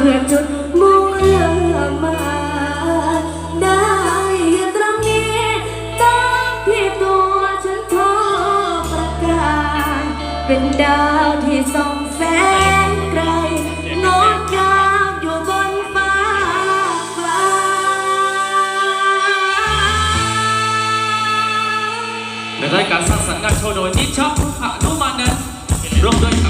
เพื่อจุดมุ่งเอื้อมมาได้ตรงนี้ตามที่ตัวฉันโทรประกาศเป็นดาวที่ส่องแสงไกลงดงามอยู่บนฟ้าฟ้า ในรายการสร้างสรรค์งานโชว์โดยนิชชัพหานุมานะร่วมด้วย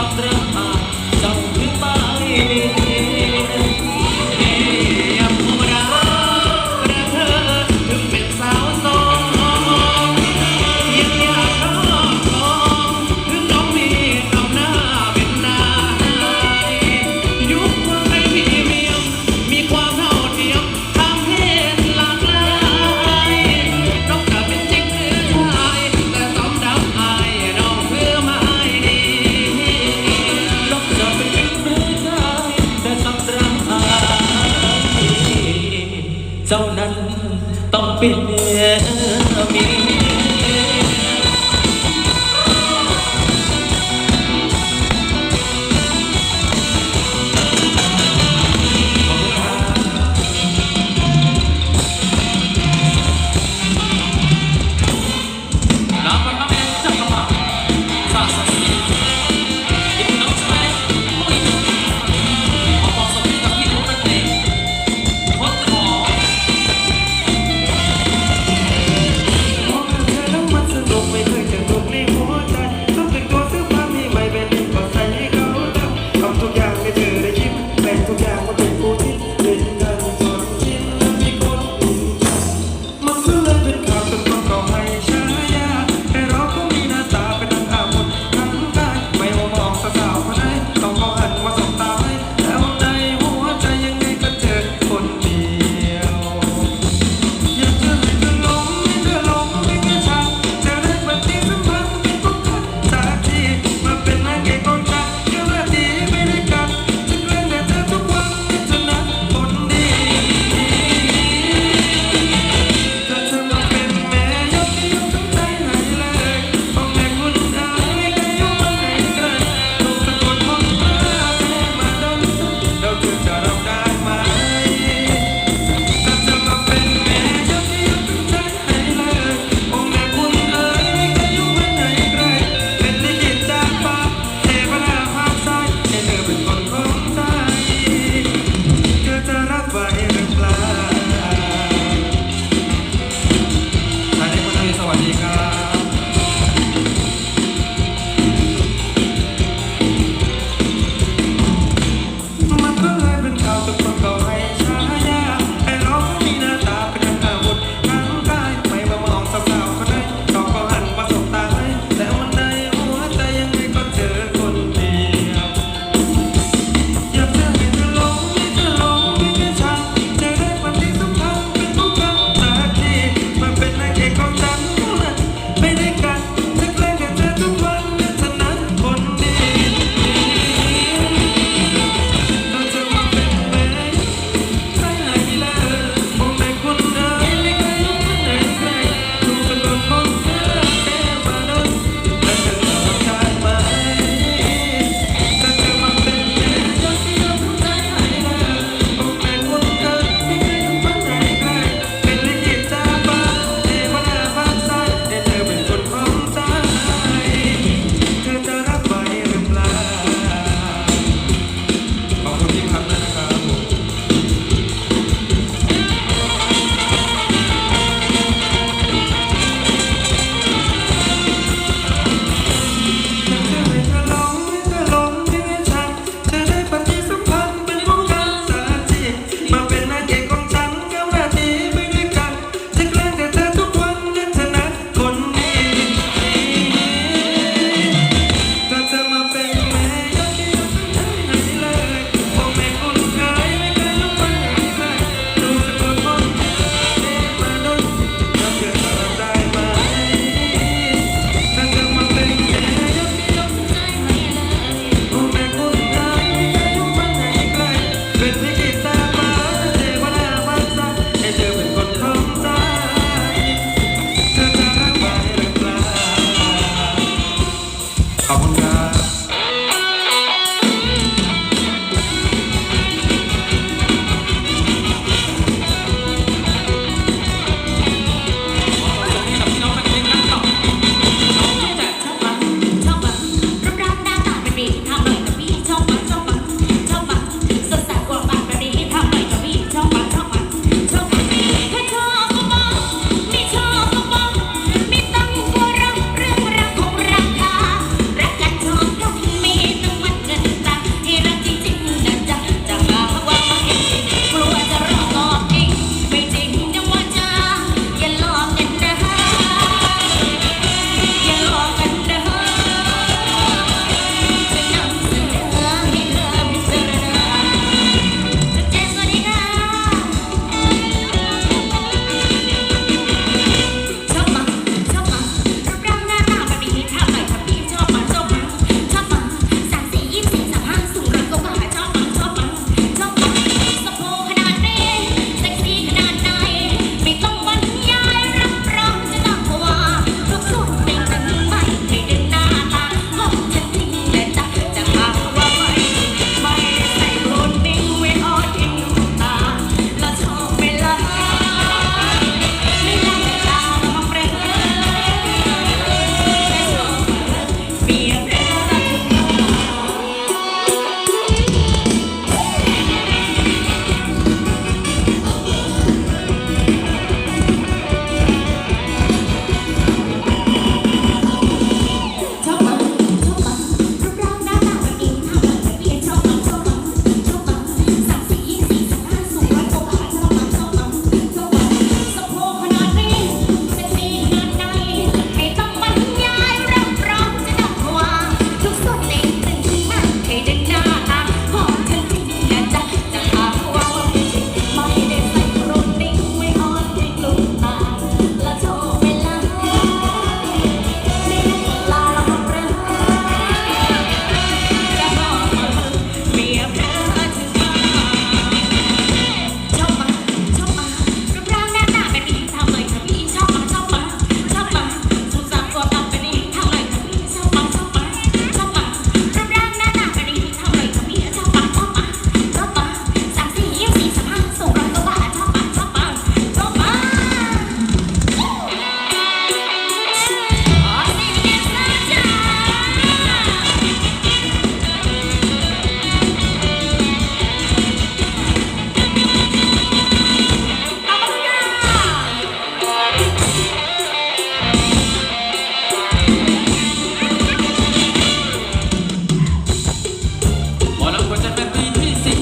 Sampai jumpa ini